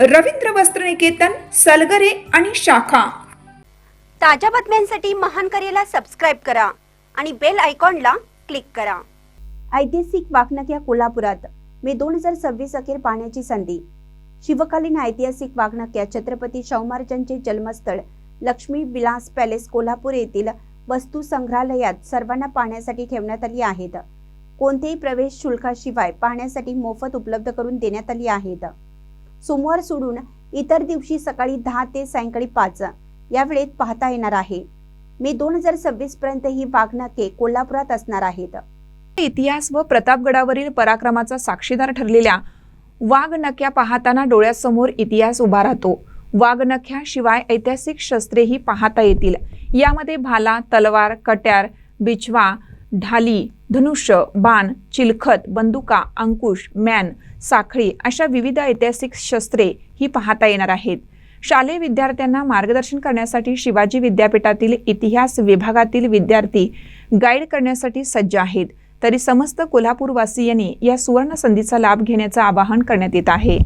रवींद्र वस्त्रनिकेतन सलगरे आणि शाखा. ताज्या बातम्यांसाठी महान करेला सबस्क्राईब करा आणि बेल आयकॉनला क्लिक करा. ऐतिहासिक वाघनक कोल्हापुरात मे दोन हजार सव्वीस अखेर पाहण्याची संधी. शिवकालीन ऐतिहासिक वाघनक या छत्रपती शाहू महाराजांचे जन्मस्थळ लक्ष्मी विलास पॅलेस कोल्हापूर येथील वस्तू संग्रहालयात सर्वांना पाहण्यासाठी ठेवण्यात आली आहेत. कोणतेही प्रवेश शुल्काशिवाय पाहण्यासाठी मोफत उपलब्ध करून देण्यात आली आहेत. सोमवार सोडून इतर दिवशी सकाळी दहा ते सायंकाळी पाच या वेळेत पाहता येणार आहे. मे दोन हजार सव्वीस पर्यंत ही वाघनखे कोल्हापुरात असणार आहेत. इतिहास व प्रतापगडावरील पराक्रमाचा साक्षीदार ठरलेल्या वाघनख्या पाहताना डोळ्यासमोर इतिहास उभा राहतो. वाघनख्याशिवाय ऐतिहासिक शस्त्रेही पाहता येतील. यामध्ये भाला तलवार कट्यार बिछवा ढाली धनुष्य बाण चिलखत बंदुका अंकुश मॅन साखळी अशा विविध ऐतिहासिक शस्त्रे ही पाहता येणार आहेत. शालेय विद्यार्थ्यांना मार्गदर्शन करण्यासाठी शिवाजी विद्यापीठातील इतिहास विभागातील विद्यार्थी गाईड करण्यासाठी सज्ज आहेत. तरी समस्त कोल्हापूरवासियांनी या सुवर्ण संधीचा लाभ घेण्याचं आवाहन करण्यात येत आहे.